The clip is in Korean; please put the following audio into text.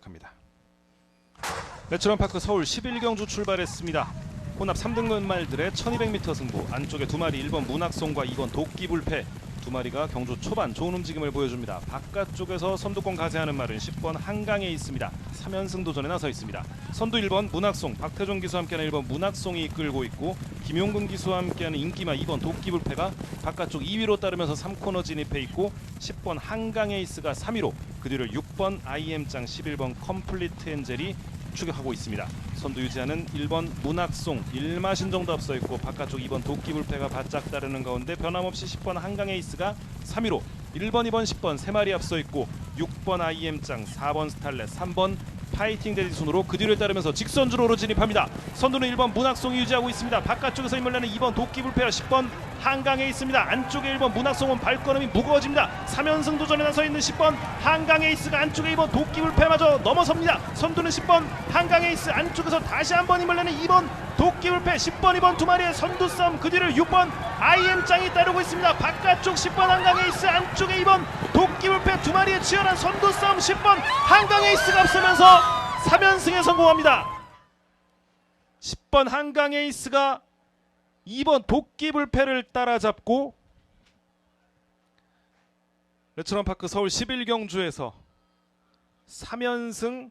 갑니다. 레츠런파크 서울 11경주 출발했습니다. 혼합 3등분 말들의 1200m 승부 안쪽에 두 마리 1번 문학송과 2번 도끼불패 두 마리가 경주 초반 좋은 움직임을 보여줍니다. 바깥쪽에서 선두권 가세하는 말은 10번 한강에 있습니다. 3연승 도전에 나서 있습니다. 선두 1번 문학송 박태종 기수와 함께하는 1번 문학송이 이끌고 있고 김용근 기수와 함께하는 인기마 2번 도끼불패가 바깥쪽 2위로 따르면서 3코너 진입해 있고 10번 한강에이스가 3위로 그 뒤를 6번 IM짱 11번 컴플리트 엔젤이 추격하고 있습니다. 선두 유지하는 1번 문학송 1마신 정도 앞서 있고 바깥쪽 2번 도끼불패가 바짝 따르는 가운데 변함없이 10번 한강에이스가 3위로 1번, 2번, 10번 세 마리 앞서 있고 6번 IM짱, 4번 스탈렛, 3번 파이팅 데디 순으로 그 뒤를 따르면서 직선주로로 진입합니다. 선두는 1번 문학송이 유지하고 있습니다. 바깥쪽에서 힘을 내는 2번 도끼불패와 10번 한강에 있습니다. 안쪽에 1번 문학송은 발걸음이 무거워집니다. 3연승 도전에 나서 있는 10번 한강에이스가 안쪽에 2번 도끼불패마저 넘어섭니다. 선두는 10번 한강에이스 안쪽에서 다시 한번 힘을 내는 2번 도끼불패 10번 2번 두 마리의 선두 싸움 그 뒤를 6번 IM짱이 따르고 있습니다. 바깥쪽 10번 한강에이스 안쪽에 2번 도끼불패 두 마리의 치열한 선두 싸움 10번 한강에이스가 앞서면서 3연승에 성공합니다. 10번 한강 에이스가 2번 도끼불패를 따라잡고 레츠런파크 서울 11경주에서 3연승